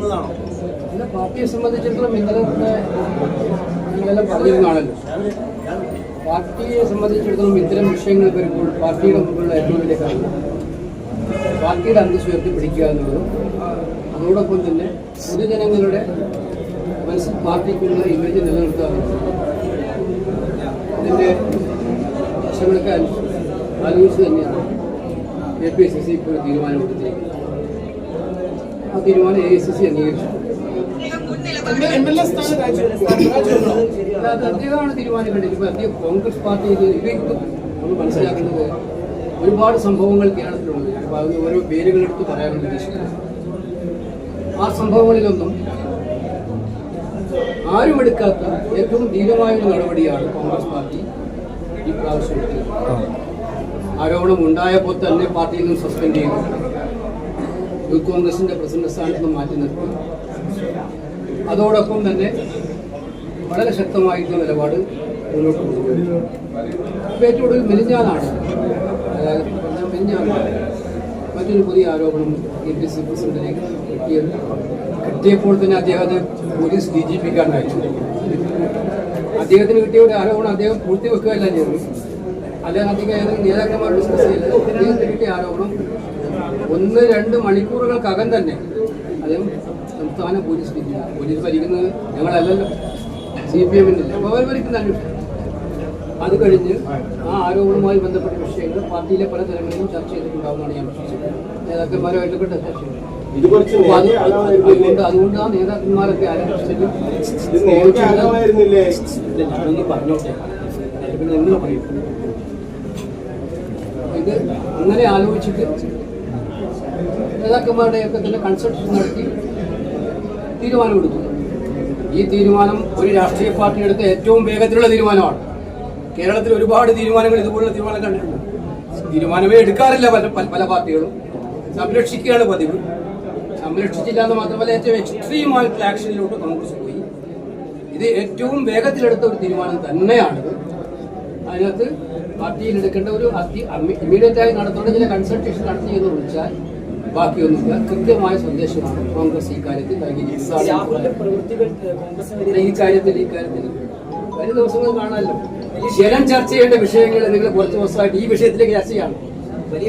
പിന്നെ പാർട്ടിയെ സംബന്ധിച്ചിടത്തോളം പാർട്ടിയെ സംബന്ധിച്ചിടത്തോളം ഇത്തരം വിഷയങ്ങൾ വരുമ്പോൾ പാർട്ടിയുടെ മുമ്പിലുള്ള ഏറ്റവും വലിയ കാര്യം. പാർട്ടിയുടെ അന്തസ് ഉയർത്തിപ്പിടിക്കുക എന്നുള്ളതും. അതോടൊപ്പം തന്നെ പൊതുജനങ്ങളുടെ മനസ്സിൽ പാർട്ടിക്കുള്ള ഇമേജ് നിലനിർത്തുക അതിന്റെ വശങ്ങളൊക്കെ ആലോചിച്ച് തന്നെയാണ് എ പി എസ് സി ഇപ്പോൾ തീരുമാനമെടുത്തിരിക്കുന്നത് ആ തീരുമാനം എ ഐ സി സി അംഗീകരിച്ചു അദ്ദേഹമാണ് തീരുമാനിക്കേണ്ടത് ഇപ്പൊ അദ്ദേഹം കോൺഗ്രസ് പാർട്ടി ഇത് ഇവയ്ക്ക് നമ്മൾ മനസ്സിലാക്കുന്നത് ഒരുപാട് സംഭവങ്ങൾ കേരളത്തിലുണ്ട്. അപ്പോൾ അതിന് ഓരോ പേരുകളെടുത്ത് പറയാനുള്ള ഉദ്ദേശിക്കുന്നത്. ആ സംഭവങ്ങളിലൊന്നും ആരും എടുക്കാത്ത ഏറ്റവും ധീരമായ ഒരു നടപടിയാണ് കോൺഗ്രസ് പാർട്ടി ഈ പ്രാവശ്യം ആരോപണം ഉണ്ടായപ്പോൾ തന്നെ പാർട്ടിയിൽ നിന്ന് സസ്പെൻഡ് ചെയ്തു. യൂത്ത് കോൺഗ്രസിന്റെ പ്രസിഡന്റ് സ്ഥാനത്ത് മാറ്റി നിർത്തി അതോടൊപ്പം തന്നെ വളരെ ശക്തമായിട്ടുള്ള നിലപാട് മുന്നോട്ട് കൊണ്ടുപോയി ഇപ്പൊ ഏറ്റവും കൂടുതൽ മെലിഞ്ഞാനാണ് അതായത് മെലിഞ്ഞാനാണ് മറ്റൊരു പുതിയ ആരോപണം എ പി സി പ്രസിഡന്റിലേക്ക് കിട്ടിയത്. കിട്ടിയപ്പോൾ തന്നെ അദ്ദേഹത്തെ പോലീസ് ഡി ജി പിക്കാൻ അയച്ചു അദ്ദേഹത്തിന് കിട്ടിയ ഒരു ആരോപണം അദ്ദേഹം പൂർത്തിവെക്കുകയല്ല ചെയ്തത്. അദ്ദേഹം അധികം ഏതെങ്കിലും നേതാക്കന്മാർ ഡിസ്കസ് ചെയ്തത് അദ്ദേഹത്തിന് കിട്ടിയ ആരോപണം ഒന്ന് രണ്ട് മണിക്കൂറുകൾക്കകം തന്നെ അദ്ദേഹം സംസ്ഥാന പോലീസ് ഡി പോലീസ് ഭരിക്കുന്നത് ഞങ്ങളല്ലല്ലോ. സി പി എമ്മിന്റെ അപ്പോൾ അവർ ഭരിക്കുന്ന അന്വേഷണം അത് കഴിഞ്ഞ് ആ ആരോപണവുമായി ബന്ധപ്പെട്ട വിഷയങ്ങൾ പാർട്ടിയിലെ പല തലങ്ങളിലും ചർച്ച ചെയ്തിട്ടുണ്ടാവുമെന്നാണ് ഞാൻ വിശ്വസിക്കുന്നത്. നേതാക്കന്മാരുമായിട്ടൊക്കെ ചർച്ച ചെയ്തു? അതുകൊണ്ട് അതുകൊണ്ട് ആ നേതാക്കന്മാരൊക്കെ ഞാനൊന്ന് പറഞ്ഞോട്ടെ. നിങ്ങൾ പറയും. ഇത് അങ്ങനെ ആലോചിച്ചിട്ട് നേതാക്കന്മാരുടെയൊക്കെ തന്നെ കൺസൾട്ടേഷൻ നടത്തി തീരുമാനമെടുത്തു. ഈ തീരുമാനം ഒരു രാഷ്ട്രീയ പാർട്ടി എടുത്ത ഏറ്റവും വേഗത്തിലുള്ള തീരുമാനമാണ്. കേരളത്തിൽ ഒരുപാട് തീരുമാനങ്ങൾ ഇതുപോലുള്ള തീരുമാനം കണ്ടിട്ടുണ്ട്. തീരുമാനമേ എടുക്കാറില്ല പല- പല പാർട്ടികളും. സംരക്ഷിക്കുകയാണ് പതിവ്. സംരക്ഷിച്ചില്ല എന്ന് മാത്രമല്ല ഏറ്റവും എക്സ്ട്രീം ആയിട്ടുള്ള ആക്ഷനിലോട്ട് കോൺഗ്രസ് പോയി. ഇത് ഏറ്റവും വേഗത്തിലെടുത്ത ഒരു തീരുമാനം തന്നെയാണ്. അതിനകത്ത് പാർട്ടിയിൽ എടുക്കേണ്ട ഒരു അതി ഇമ്മീഡിയറ്റ് ആയി നടത്തേണ്ട ചില കൺസൾട്ടേഷൻ നടത്തി എന്ന് വിളിച്ചാൽ ബാക്കിയൊന്നുമില്ല. കൃത്യമായ സന്ദേശമാണ് കോൺഗ്രസ് ഈ കാര്യത്തിൽ നൽകിയിരിക്കുന്നത്. ഈ കാര്യത്തിൽ ഈ കാര്യത്തിൽ വരും ദിവസങ്ങൾ കാണാമല്ലോ. ജനം ചർച്ച ചെയ്യേണ്ട വിഷയങ്ങൾ നിങ്ങൾ കുറച്ച് ദിവസമായിട്ട് ഈ വിഷയത്തിലേക്ക് ചർച്ച ചെയ്യാണ്.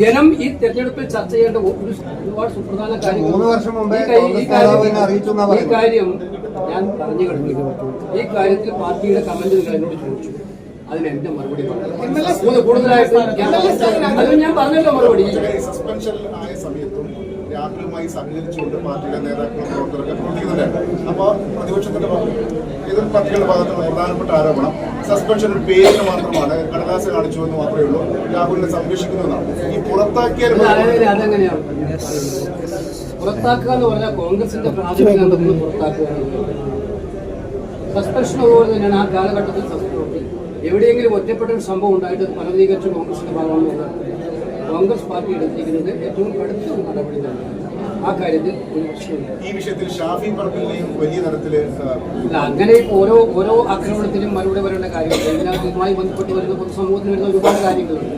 ജനം ഈ തെരഞ്ഞെടുപ്പിൽ ചർച്ച ചെയ്യേണ്ട ഒരു ഒരുപാട് സുപ്രധാന കാര്യങ്ങൾ മൂന്ന് വർഷം മുമ്പേ ഈ കാര്യം- ഈ കാര്യം ഞാൻ പറഞ്ഞു കഴിഞ്ഞു ഈ കാര്യത്തിൽ പാർട്ടിയുടെ കമന്റ് നിങ്ങൾ എന്നോട് ചോദിച്ചു. അതിന് എന്റെ മറുപടി കൂടുതലായിട്ട് ഞാൻ അത് ഞാൻ പറഞ്ഞല്ലോ മറുപടി. സസ്പെൻഷൻ ആയ സമയത്തും രാഹുലുമായി സഹകരിച്ചുകൊണ്ട് പാർട്ടിയുടെ നേതാക്കളും പ്രവർത്തകരൊക്കെ പ്രവർത്തിക്കുന്നുണ്ട്. അപ്പോൾ പ്രതിപക്ഷത്തിന്റെ എതിർ പാർട്ടികളുടെ പ്രധാനപ്പെട്ട ആരോപണം സസ്പെൻഷൻ ഒരു പേരിന് മാത്രമാണ് കടലാസ് കാണിച്ചു എന്ന് മാത്രമേ ഉള്ളൂ. രാഹുലിനെ സംരക്ഷിക്കുന്നതാണ് ഈ പുറത്താക്കിയ അതായത് അതെങ്ങനെയാണ് പുറത്താക്കുക എന്ന് പറഞ്ഞാൽ കോൺഗ്രസിന്റെ പ്രാഥമിക പുറത്താക്കുക സസ്പെൻഷൻ അതുപോലെ തന്നെയാണ് ആ കാലഘട്ടത്തിൽ സസ്പെൻഷൻ എവിടെയെങ്കിലും ഒറ്റപ്പെട്ട ഒരു സംഭവം ഉണ്ടായിട്ട് അത് പരമീകരിച്ച് കോൺഗ്രസിന്റെ ഭാഗമാണെന്ന് കോൺഗ്രസ് പാർട്ടി എടുത്തിരിക്കുന്നത് ഏറ്റവും കടുത്ത നടപടി തന്നെയാണ് ആ കാര്യത്തിൽ ഒരു ഈ വിഷയത്തിൽ ഷാഫി പറമ്പിലിനെയും വലിയ തരത്തിൽ അല്ല അങ്ങനെ ഓരോ ഓരോ ആക്രമണത്തിലും മറുപടി വരേണ്ട കാര്യങ്ങൾ ഇതിനകത്ത് ഇതുമായി ബന്ധപ്പെട്ട് വരുന്ന പൊതുസമൂഹത്തിന് വരുന്ന ഒരുപാട് കാര്യങ്ങളുണ്ട്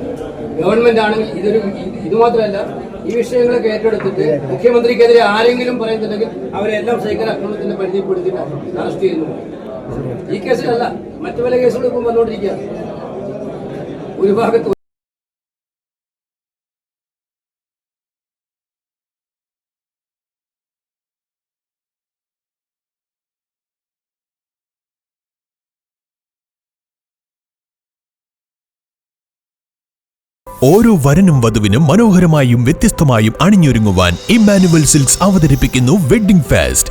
ഗവൺമെന്റ് ആണെങ്കിൽ ഇതൊരു ഇത് ഇത് മാത്രമല്ല ഈ വിഷയങ്ങളൊക്കെ ഏറ്റെടുത്തിട്ട് മുഖ്യമന്ത്രിക്കെതിരെ ആരെങ്കിലും പറയുന്നുണ്ടെങ്കിൽ അവരെല്ലാം സൈക്കിൾ ആക്രമണത്തിന്റെ പരിധിപ്പെടുത്തിയിട്ട് അറസ്റ്റ് ചെയ്യുന്നു. ഈ കേസിലല്ല മറ്റു പല കേസുകളും ഇപ്പം വന്നുകൊണ്ടിരിക്കുക ഒരു ഭാഗത്ത് വധുവിനും മനോഹരമായും ഇമ്മാനുവൽ അവതരിപ്പിക്കുന്നു wedding fest.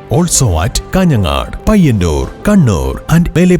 Also at Kanhangad Payyanur Kannur and മേലെ